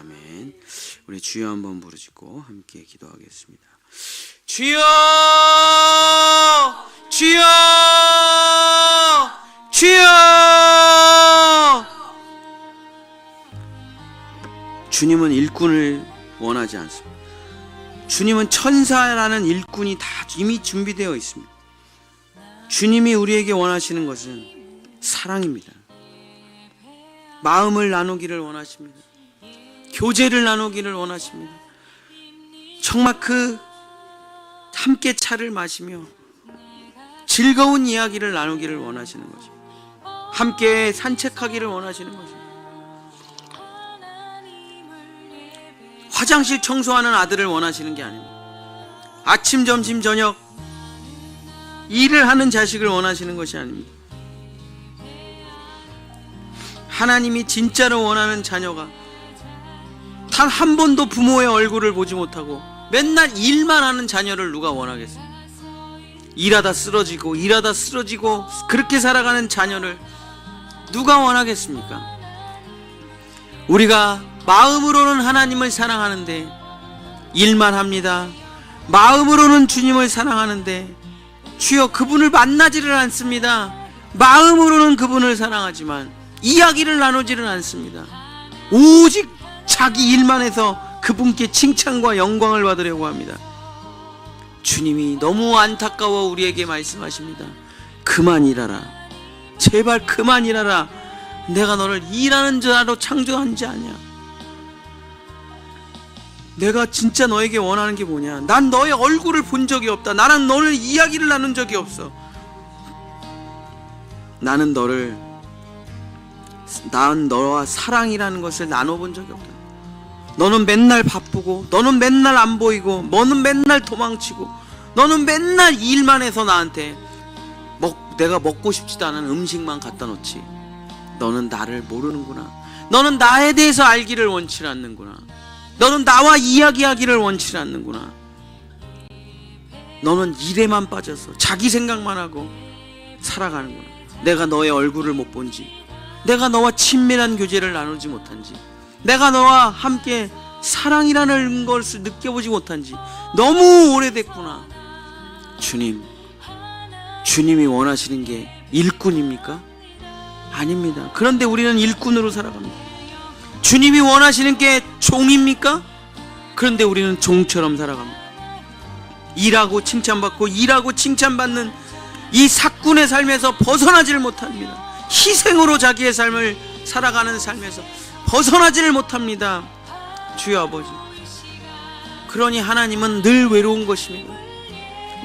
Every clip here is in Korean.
아멘. 우리 주여 한번 부르짖고 함께 기도하겠습니다. 주여! 주여! 주여! 주님은 일꾼을 원하지 않습니다. 주님은 천사라는 일꾼이 다 이미 준비되어 있습니다. 주님이 우리에게 원하시는 것은 사랑입니다. 마음을 나누기를 원하십니다. 교제를 나누기를 원하십니다. 정말 그 함께 차를 마시며 즐거운 이야기를 나누기를 원하시는 것입니다. 함께 산책하기를 원하시는 것입니다. 화장실 청소하는 아들을 원하시는 게 아닙니다. 아침, 점심, 저녁 일을 하는 자식을 원하시는 것이 아닙니다. 하나님이 진짜로 원하는 자녀가 단 한 번도 부모의 얼굴을 보지 못하고 맨날 일만 하는 자녀를 누가 원하겠어요? 일하다 쓰러지고 일하다 쓰러지고 그렇게 살아가는 자녀를 누가 원하겠습니까? 우리가 마음으로는 하나님을 사랑하는데 일만 합니다. 마음으로는 주님을 사랑하는데 주여 그분을 만나지를 않습니다. 마음으로는 그분을 사랑하지만 이야기를 나누지는 않습니다. 오직 자기 일만 해서 그분께 칭찬과 영광을 받으려고 합니다. 주님이 너무 안타까워 우리에게 말씀하십니다. 그만 일하라. 제발 그만 일하라. 내가 너를 일하는 자로 창조한 자 아니야. 내가 진짜 너에게 원하는 게 뭐냐? 난 너의 얼굴을 본 적이 없다. 나랑 너를 이야기를 나눈 적이 없어. 나는 너를 난 너와 사랑이라는 것을 나눠본 적이 없다. 너는 맨날 바쁘고, 너는 맨날 안 보이고, 너는 맨날 도망치고, 너는 맨날 일만 해서 나한테 먹, 내가 먹고 싶지도 않은 음식만 갖다 놓지. 너는 나를 모르는구나. 너는 나에 대해서 알기를 원치 않는구나. 너는 나와 이야기하기를 원치 않는구나. 너는 일에만 빠져서 자기 생각만 하고 살아가는구나. 내가 너의 얼굴을 못 본지, 내가 너와 친밀한 교제를 나누지 못한지, 내가 너와 함께 사랑이라는 것을 느껴보지 못한 지 너무 오래됐구나. 주님, 주님이 원하시는 게 일꾼입니까? 아닙니다. 그런데 우리는 일꾼으로 살아갑니다. 주님이 원하시는 게 종입니까? 그런데 우리는 종처럼 살아갑니다. 일하고 칭찬받고 일하고 칭찬받는 이 사꾼의 삶에서 벗어나지를 못합니다. 희생으로 자기의 삶을 살아가는 삶에서 벗어나지를 못합니다. 주여 아버지. 그러니 하나님은 늘 외로운 것입니다.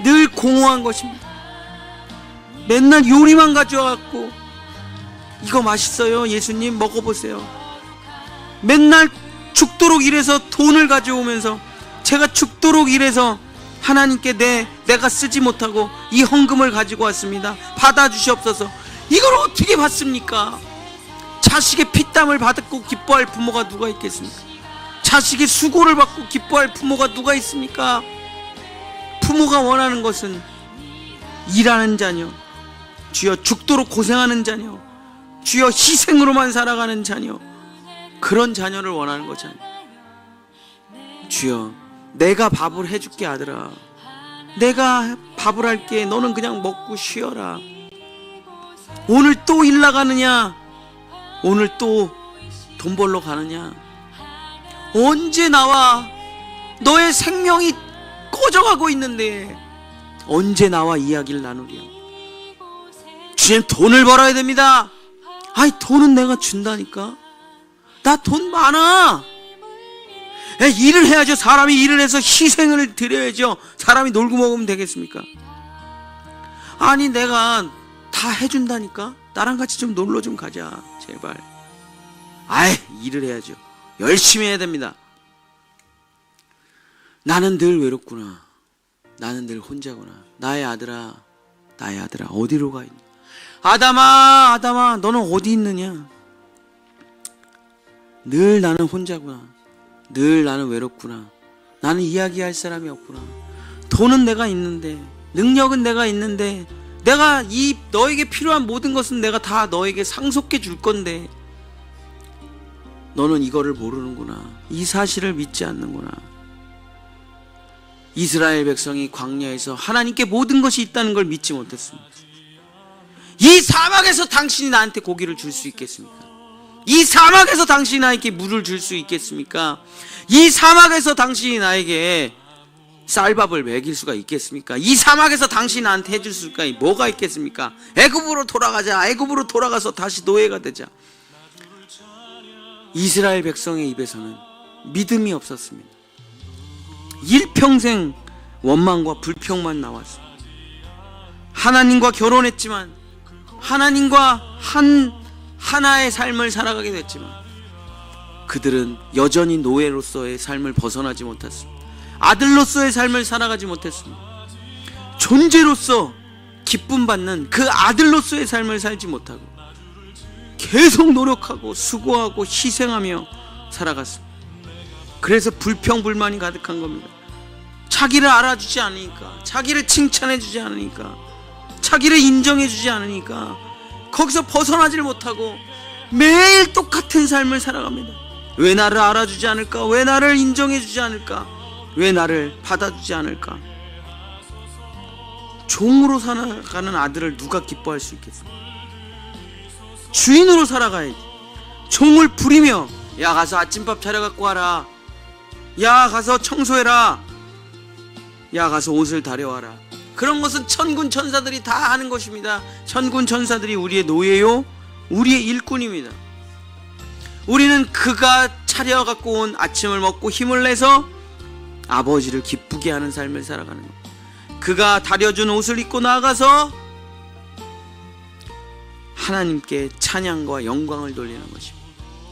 늘 공허한 것입니다. 맨날 요리만 가져와갖고 이거 맛있어요. 예수님 먹어보세요. 맨날 죽도록 일해서 돈을 가져오면서 제가 죽도록 일해서 하나님께 내 내가 쓰지 못하고 이 헌금을 가지고 왔습니다. 받아 주시옵소서. 이걸 어떻게 받습니까? 자식의 피땀을 받고 기뻐할 부모가 누가 있겠습니까? 자식의 수고를 받고 기뻐할 부모가 누가 있습니까? 부모가 원하는 것은 일하는 자녀, 주여 죽도록 고생하는 자녀, 주여 희생으로만 살아가는 자녀, 그런 자녀를 원하는 거잖아요. 주여, 내가 밥을 해줄게 아들아. 내가 밥을 할게. 너는 그냥 먹고 쉬어라. 오늘 또 일 나가느냐? 오늘 또 돈 벌러 가느냐? 언제 나와? 너의 생명이 꺼져가고 있는데 언제 나와 이야기를 나누랴? 주님 돈을 벌어야 됩니다. 아이 돈은 내가 준다니까. 나 돈 많아. 에, 일을 해야죠. 사람이 일을 해서 희생을 드려야죠. 사람이 놀고 먹으면 되겠습니까? 아니 내가 다 해준다니까. 나랑 같이 좀 놀러 좀 가자. 제발. 아이 일을 해야죠. 열심히 해야 됩니다. 나는 늘 외롭구나. 나는 늘 혼자구나. 나의 아들아, 나의 아들아, 어디로 가 있냐? 아담아, 아담아, 너는 어디 있느냐? 늘 나는 혼자구나. 늘 나는 외롭구나. 나는 이야기할 사람이 없구나. 돈은 내가 있는데, 능력은 내가 있는데, 내가 이 너에게 필요한 모든 것은 내가 다 너에게 상속해 줄 건데, 너는 이거를 모르는구나. 이 사실을 믿지 않는구나. 이스라엘 백성이 광야에서 하나님께 모든 것이 있다는 걸 믿지 못했습니다. 이 사막에서 당신이 나한테 고기를 줄 수 있겠습니까? 이 사막에서 당신이 나에게 물을 줄 수 있겠습니까? 이 사막에서 당신이 나에게 쌀밥을 먹일 수가 있겠습니까? 이 사막에서 당신이 나한테 해줄 수가 뭐가 있겠습니까? 애굽으로 돌아가자. 애굽으로 돌아가서 다시 노예가 되자. 이스라엘 백성의 입에서는 믿음이 없었습니다. 일평생 원망과 불평만 나왔습니다. 하나님과 결혼했지만 하나님과 한 하나의 삶을 살아가게 됐지만 그들은 여전히 노예로서의 삶을 벗어나지 못했습니다. 아들로서의 삶을 살아가지 못했습니다. 존재로서 기쁨 받는 그 아들로서의 삶을 살지 못하고 계속 노력하고 수고하고 희생하며 살아갔습니다. 그래서 불평불만이 가득한 겁니다. 자기를 알아주지 않으니까, 자기를 칭찬해주지 않으니까, 자기를 인정해주지 않으니까, 거기서 벗어나질 못하고 매일 똑같은 삶을 살아갑니다. 왜 나를 알아주지 않을까? 왜 나를 인정해주지 않을까? 왜 나를 받아주지 않을까? 종으로 살아가는 아들을 누가 기뻐할 수 있겠습니까? 주인으로 살아가야지. 종을 부리며 야 가서 아침밥 차려갖고 와라. 야 가서 청소해라. 야 가서 옷을 다려와라. 그런 것은 천군 천사들이 다 하는 것입니다. 천군 천사들이 우리의 노예요, 우리의 일꾼입니다. 우리는 그가 차려갖고 온 아침을 먹고 힘을 내서 아버지를 기쁘게 하는 삶을 살아가는 것. 그가 다려준 옷을 입고 나가서 하나님께 찬양과 영광을 돌리는 것입니다.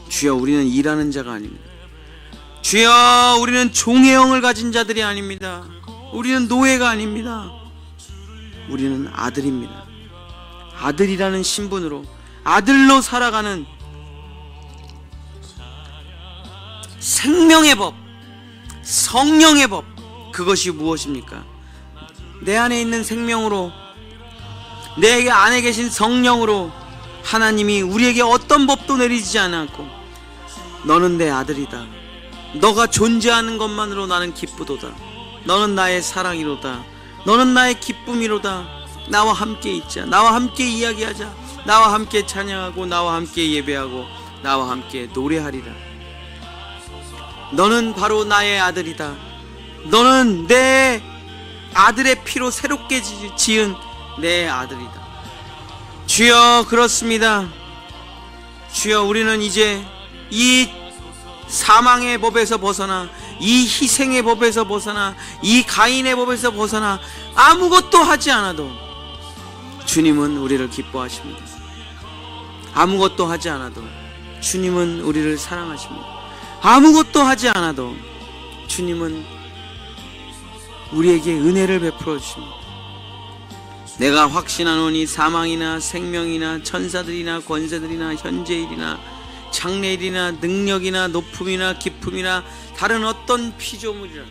주여 우리는 일하는 자가 아닙니다. 주여 우리는 종의 영을 가진 자들이 아닙니다. 우리는 노예가 아닙니다. 우리는 아들입니다. 아들이라는 신분으로 아들로 살아가는 생명의 법, 성령의 법, 그것이 무엇입니까? 내 안에 있는 생명으로, 내 안에 계신 성령으로 하나님이 우리에게 어떤 법도 내리지 않았고, 너는 내 아들이다. 너가 존재하는 것만으로 나는 기쁘도다. 너는 나의 사랑이로다. 너는 나의 기쁨이로다. 나와 함께 있자. 나와 함께 이야기하자. 나와 함께 찬양하고 나와 함께 예배하고 나와 함께 노래하리라. 너는 바로 나의 아들이다. 너는 내 아들의 피로 새롭게 지- 지은 내 아들이다. 주여 그렇습니다. 주여 우리는 이제 이 사망의 법에서 벗어나 이 희생의 법에서 벗어나 이 가인의 법에서 벗어나 아무것도 하지 않아도 주님은 우리를 기뻐하십니다. 아무것도 하지 않아도 주님은 우리를 사랑하십니다. 아무것도 하지 않아도 주님은 우리에게 은혜를 베풀어 주십니다. 내가 확신하노니 사망이나 생명이나 천사들이나 권세들이나 현재일이나 장래일이나 능력이나 높음이나 기품이나 다른 어떤 피조물이라도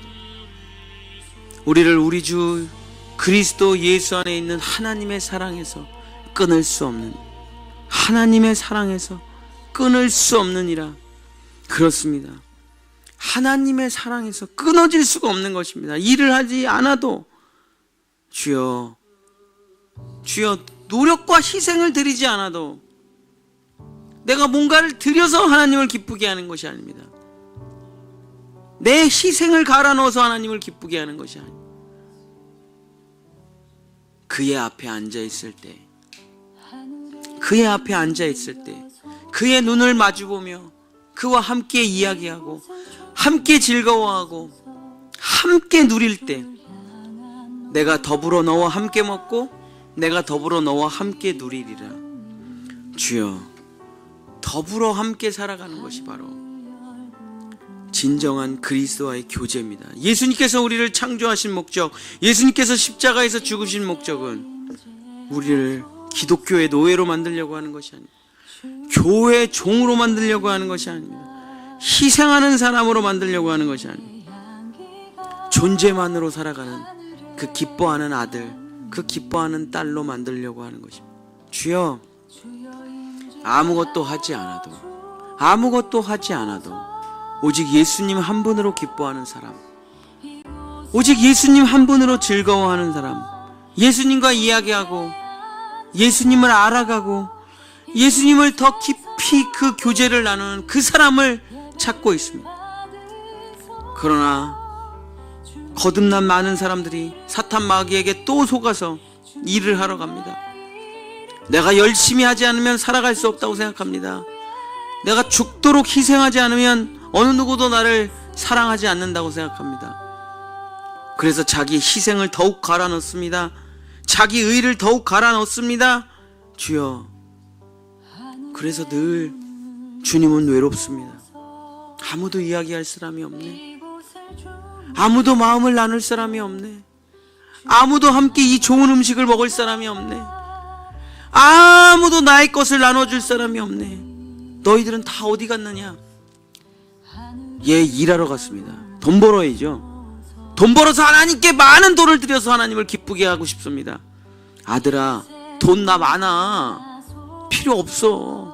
우리를 우리 주 그리스도 예수 안에 있는 하나님의 사랑에서 끊을 수 없는 하나님의 사랑에서 끊을 수 없느니라 그렇습니다. 하나님의 사랑에서 끊어질 수가 없는 것입니다. 일을 하지 않아도 주여 주여 노력과 희생을 드리지 않아도 내가 뭔가를 드려서 하나님을 기쁘게 하는 것이 아닙니다. 내 희생을 갈아 넣어서 하나님을 기쁘게 하는 것이 아닙니다. 그의 앞에 앉아 있을 때, 그의 앞에 앉아 있을 때, 그의 눈을 마주보며 그와 함께 이야기하고, 함께 즐거워하고, 함께 누릴 때, 내가 더불어 너와 함께 먹고, 내가 더불어 너와 함께 누리리라. 주여, 더불어 함께 살아가는 것이 바로 진정한 그리스도와의 교제입니다. 예수님께서 우리를 창조하신 목적, 예수님께서 십자가에서 죽으신 목적은 우리를 기독교의 노예로 만들려고 하는 것이 아닙니다. 교회 종으로 만들려고 하는 것이 아닙니다. 희생하는 사람으로 만들려고 하는 것이 아닙니다. 존재만으로 살아가는 그 기뻐하는 아들, 그 기뻐하는 딸로 만들려고 하는 것입니다. 주여, 아무것도 하지 않아도 아무것도 하지 않아도 오직 예수님 한 분으로 기뻐하는 사람. 오직 예수님 한 분으로 즐거워하는 사람. 예수님과 이야기하고 예수님을 알아가고 예수님을 더 깊이 그 교제를 나누는 그 사람을 찾고 있습니다. 그러나 거듭난 많은 사람들이 사탄 마귀에게 또 속아서 일을 하러 갑니다. 내가 열심히 하지 않으면 살아갈 수 없다고 생각합니다. 내가 죽도록 희생하지 않으면 어느 누구도 나를 사랑하지 않는다고 생각합니다. 그래서 자기 희생을 더욱 갈아 넣습니다. 자기 의를 더욱 갈아 넣습니다. 주여. 그래서 늘 주님은 외롭습니다. 아무도 이야기할 사람이 없네. 아무도 마음을 나눌 사람이 없네. 아무도 함께 이 좋은 음식을 먹을 사람이 없네. 아무도 나의 것을 나눠줄 사람이 없네. 너희들은 다 어디 갔느냐? 예, 일하러 갔습니다. 돈 벌어야죠. 돈 벌어서 하나님께 많은 돈을 들여서 하나님을 기쁘게 하고 싶습니다. 아들아, 돈 나 많아. 필요 없어.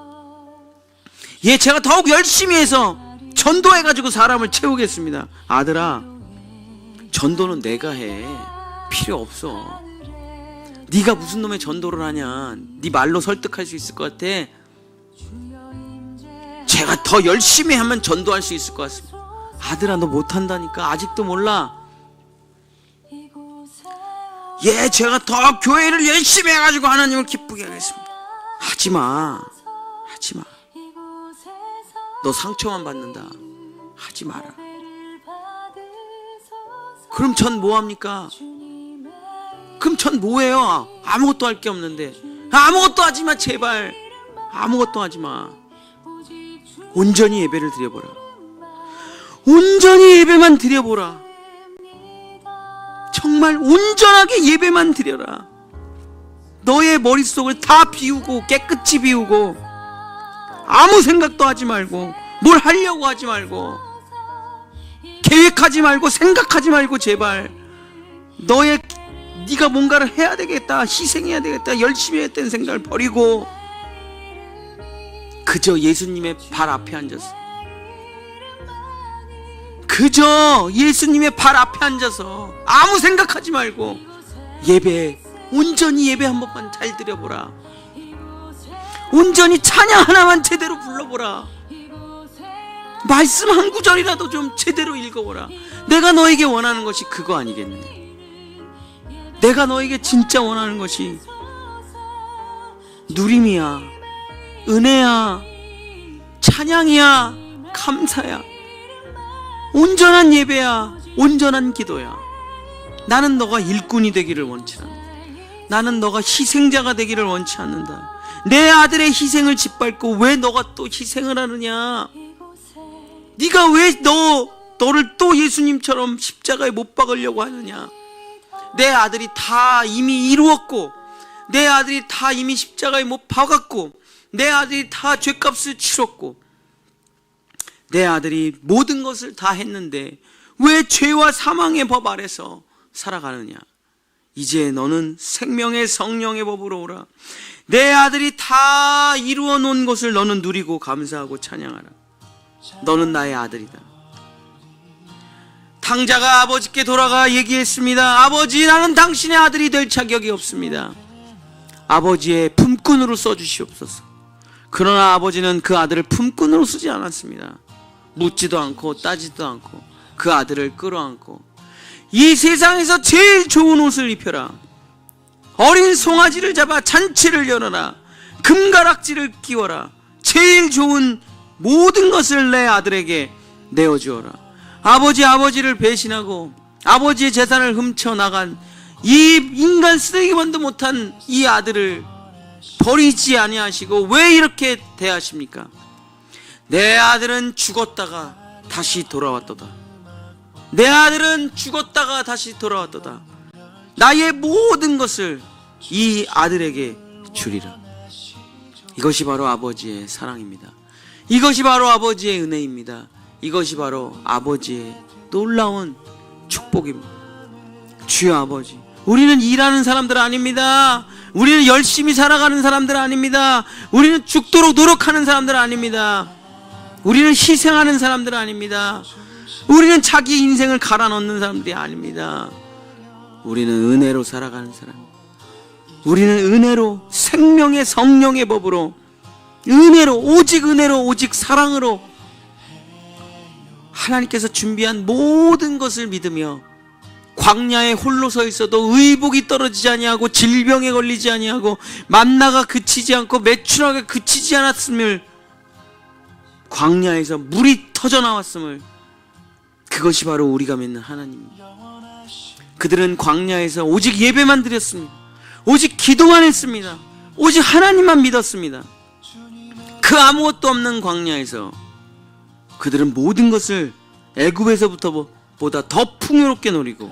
예, 제가 더욱 열심히 해서 전도해가지고 사람을 채우겠습니다. 아들아, 전도는 내가 해. 필요 없어. 네가 무슨 놈의 전도를 하냐? 네 말로 설득할 수 있을 것 같아. 제가 더 열심히 하면 전도할 수 있을 것 같습니다. 아들아, 너 못한다니까. 아직도 몰라. 예, 제가 더 교회를 열심히 해가지고 하나님을 기쁘게 하겠습니다. 하지 마. 하지 마. 너 상처만 받는다. 하지 마라. 그럼 전 뭐합니까? 그럼 전 뭐해요? 아무것도 할 게 없는데. 아무것도 하지 마, 제발. 아무것도 하지 마. 온전히 예배를 드려보라. 온전히 예배만 드려보라. 정말 온전하게 예배만 드려라. 너의 머릿속을 다 비우고 깨끗이 비우고 아무 생각도 하지 말고 뭘 하려고 하지 말고 계획하지 말고 생각하지 말고 제발 너의 네가 뭔가를 해야 되겠다 희생해야 되겠다 열심히 했다는 생각을 버리고 그저 예수님의 발 앞에 앉아서 그저 예수님의 발 앞에 앉아서 아무 생각하지 말고 예배 온전히 예배 한 번만 잘 드려보라. 온전히 찬양 하나만 제대로 불러보라. 말씀 한 구절이라도 좀 제대로 읽어보라. 내가 너에게 원하는 것이 그거 아니겠느냐? 내가 너에게 진짜 원하는 것이 누림이야 은혜야 찬양이야 감사야. 온전한 예배야 온전한 기도야. 나는 너가 일꾼이 되기를 원치 않는다 나는 너가 희생자가 되기를 원치 않는다. 내 아들의 희생을 짓밟고 왜 너가 또 희생을 하느냐? 네가 왜 너 너를 또 예수님처럼 십자가에 못 박으려고 하느냐? 내 아들이 다 이미 이루었고 내 아들이 다 이미 십자가에 못 박았고 내 아들이 다 죄값을 치렀고 내 아들이 모든 것을 다 했는데 왜 죄와 사망의 법 아래서 살아가느냐? 이제 너는 생명의 성령의 법으로 오라. 내 아들이 다 이루어 놓은 것을 너는 누리고 감사하고 찬양하라. 너는 나의 아들이다. 탕자가 아버지께 돌아가 얘기했습니다. 아버지, 나는 당신의 아들이 될 자격이 없습니다. 아버지의 품꾼으로 써주시옵소서. 그러나 아버지는 그 아들을 품꾼으로 쓰지 않았습니다. 묻지도 않고 따지도 않고 그 아들을 끌어안고 이 세상에서 제일 좋은 옷을 입혀라. 어린 송아지를 잡아 잔치를 열어라. 금가락지를 끼워라. 제일 좋은 모든 것을 내 아들에게 내어주어라. 아버지 아버지를 배신하고 아버지의 재산을 훔쳐 나간 이 인간 쓰레기만도 못한 이 아들을 버리지 아니하시고 왜 이렇게 대하십니까? 내 아들은 죽었다가 다시 돌아왔도다. 내 아들은 죽었다가 다시 돌아왔도다. 나의 모든 것을 이 아들에게 주리라. 이것이 바로 아버지의 사랑입니다. 이것이 바로 아버지의 은혜입니다. 이것이 바로 아버지의 놀라운 축복입니다. 주여 아버지, 우리는 일하는 사람들 아닙니다. 우리는 열심히 살아가는 사람들 아닙니다. 우리는 죽도록 노력하는 사람들 아닙니다. 우리는 희생하는 사람들 아닙니다. 우리는 자기 인생을 갈아 넣는 사람들이 아닙니다. 우리는 은혜로 살아가는 사람. 우리는 은혜로 생명의 성령의 법으로 은혜로 오직 은혜로 오직 사랑으로 하나님께서 준비한 모든 것을 믿으며 광야에 홀로 서 있어도 의복이 떨어지지 아니하고 질병에 걸리지 아니하고 만나가 그치지 않고 매출하게 그치지 않았음을 광야에서 물이 터져 나왔음을 그것이 바로 우리가 믿는 하나님입니다. 그들은 광야에서 오직 예배만 드렸습니다. 오직 기도만 했습니다. 오직 하나님만 믿었습니다. 그 아무것도 없는 광야에서 그들은 모든 것을 애굽에서부터 보다 더 풍요롭게 누리고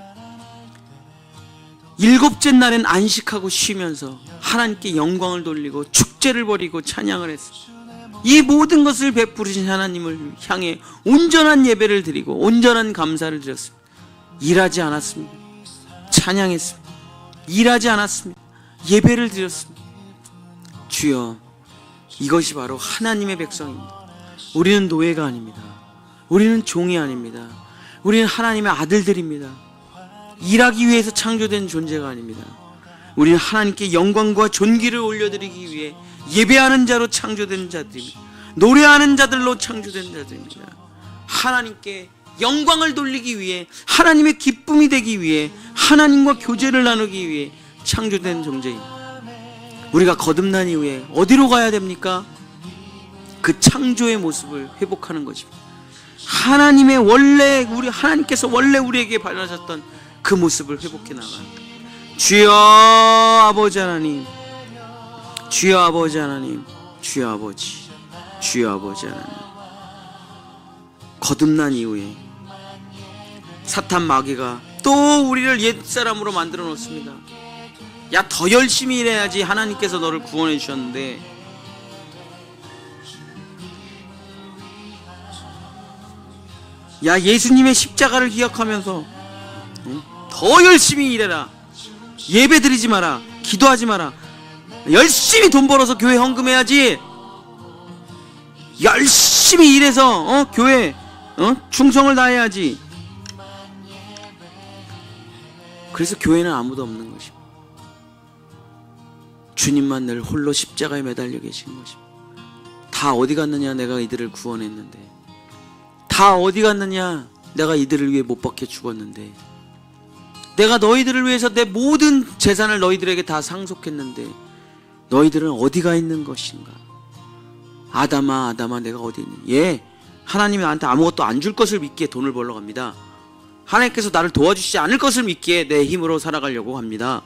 일곱째 날엔 안식하고 쉬면서 하나님께 영광을 돌리고 축제를 벌이고 찬양을 했습니다. 이 모든 것을 베푸신 하나님을 향해 온전한 예배를 드리고 온전한 감사를 드렸습니다. 일하지 않았습니다. 찬양했습니다. 일하지 않았습니다. 예배를 드렸습니다. 주여, 이것이 바로 하나님의 백성입니다. 우리는 노예가 아닙니다. 우리는 종이 아닙니다. 우리는 하나님의 아들들입니다. 일하기 위해서 창조된 존재가 아닙니다. 우리는 하나님께 영광과 존귀를 올려드리기 위해 예배하는 자로 창조된 자들입니다. 노래하는 자들로 창조된 자들입니다. 하나님께 영광을 돌리기 위해 하나님의 기쁨이 되기 위해 하나님과 교제를 나누기 위해 창조된 존재입니다. 우리가 거듭난 이후에 어디로 가야 됩니까? 그 창조의 모습을 회복하는 것입니다. 하나님의 원래 우리 하나님께서 원래 우리에게 발하셨던 그 모습을 회복해 나가는 주여 아버지 하나님 주여 아버지 하나님 주여 아버지 주여 아버지 하나님. 거듭난 이후에 사탄 마귀가 또 우리를 옛사람으로 만들어 놓습니다. 야 더 열심히 일해야지 하나님께서 너를 구원해 주셨는데. 야 예수님의 십자가를 기억하면서 응? 더 열심히 일해라. 예배 드리지 마라. 기도하지 마라 열심히 돈 벌어서 교회 헌금해야지. 열심히 일해서 어 교회 어 충성을 다해야지. 그래서 교회는 아무도 없는 것입니다. 주님만 늘 홀로 십자가에 매달려 계신 것입니다. 다 어디 갔느냐 내가 이들을 구원했는데. 다 어디 갔느냐 내가 이들을 위해 못 박혀 죽었는데. 내가 너희들을 위해서 내 모든 재산을 너희들에게 다 상속했는데 너희들은 어디가 있는 것인가? 아담아, 아담아, 내가 어디 있니? 예, 하나님이 나한테 아무것도 안 줄 것을 믿기에 돈을 벌러 갑니다. 하나님께서 나를 도와주시지 않을 것을 믿기에 내 힘으로 살아가려고 합니다.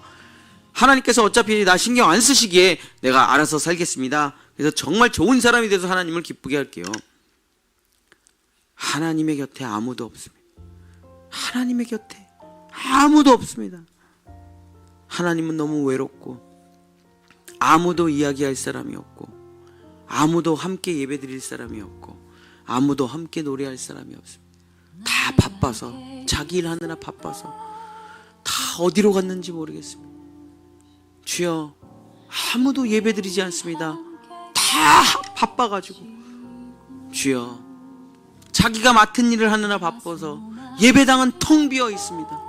하나님께서 어차피 나 신경 안 쓰시기에 내가 알아서 살겠습니다. 그래서 정말 좋은 사람이 돼서 하나님을 기쁘게 할게요. 하나님의 곁에 아무도 없습니다. 하나님의 곁에 아무도 없습니다. 하나님은 너무 외롭고 아무도 이야기할 사람이 없고 아무도 함께 예배드릴 사람이 없고 아무도 함께 노래할 사람이 없습니다. 다 바빠서 자기 일 하느라 바빠서 다 어디로 갔는지 모르겠습니다. 주여 아무도 예배드리지 않습니다. 다 바빠가지고 주여 자기가 맡은 일을 하느라 바빠서 예배당은 텅 비어 있습니다.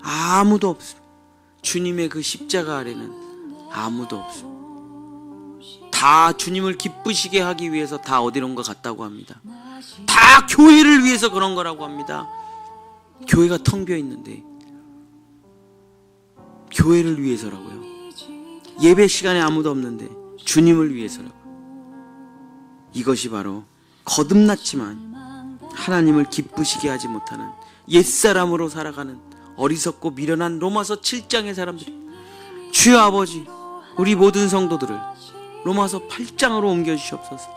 아무도 없습니다. 주님의 그 십자가 아래는 아무도 없습니다. 다 주님을 기쁘시게 하기 위해서 다 어디론가 갔다고 합니다. 다 교회를 위해서 그런 거라고 합니다. 교회가 텅 비어 있는데 교회를 위해서라고요. 예배 시간에 아무도 없는데 주님을 위해서라고. 이것이 바로 거듭났지만 하나님을 기쁘시게 하지 못하는 옛사람으로 살아가는 어리석고 미련한 로마서 7장의 사람들이 주여 아버지 우리 모든 성도들을 로마서 8장으로 옮겨 주시옵소서.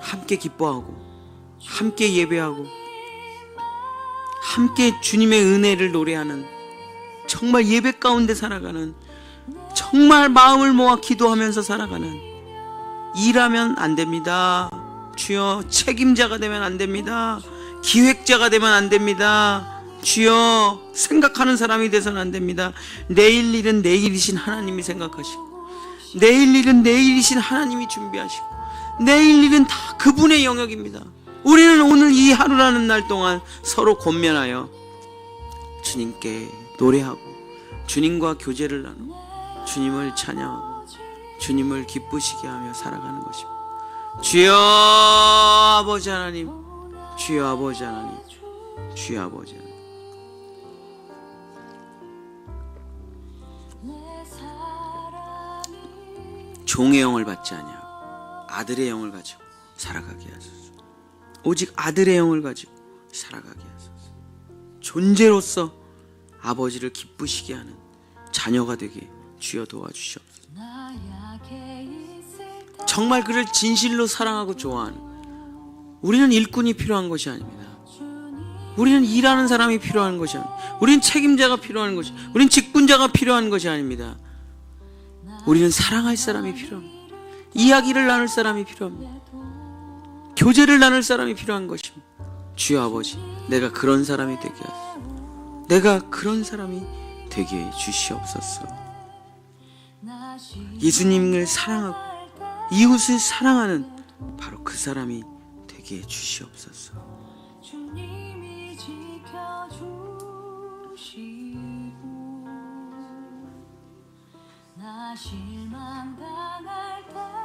함께 기뻐하고 함께 예배하고 함께 주님의 은혜를 노래하는 정말 예배 가운데 살아가는 정말 마음을 모아 기도하면서 살아가는 일하면 안 됩니다. 주여 책임자가 되면 안 됩니다. 기획자가 되면 안 됩니다. 주여 생각하는 사람이 돼서는 안 됩니다. 내일 일은 내일이신 하나님이 생각하시고 내일 일은 내일이신 하나님이 준비하시고 내일 일은 다 그분의 영역입니다. 우리는 오늘 이 하루라는 날 동안 서로 권면하여 주님께 노래하고 주님과 교제를 나누고 주님을 찬양하고 주님을 기쁘시게 하며 살아가는 것입니다. 주여 아버지 하나님, 주여 아버지 하나님, 주여 아버지 하나님. 종의 영을 받지 아니하고 아들의 영을 가지고 살아가게 하소서. 오직 아들의 영을 가지고 살아가게 하소서. 존재로서 아버지를 기쁘시게 하는 자녀가 되게 주여 도와주시옵소서. 정말 그를 진실로 사랑하고 좋아하는 우리는 일꾼이 필요한 것이 아닙니다. 우리는 일하는 사람이 필요한 것이 아닙니다. 우리는 책임자가 필요한 것이, 우리는 직분자가 필요한 것이 아닙니다. 우리는 사랑할 사람이 필요합니다. 이야기를 나눌 사람이 필요합니다. 교제를 나눌 사람이 필요한 것입니다. 주여 아버지, 내가 그런 사람이 되게 하소서. 내가 그런 사람이 되게 해 주시옵소서. 예수님을 사랑하고 이웃을 사랑하는 바로 그 사람이 되게 해 주시옵소서. 실망당할 때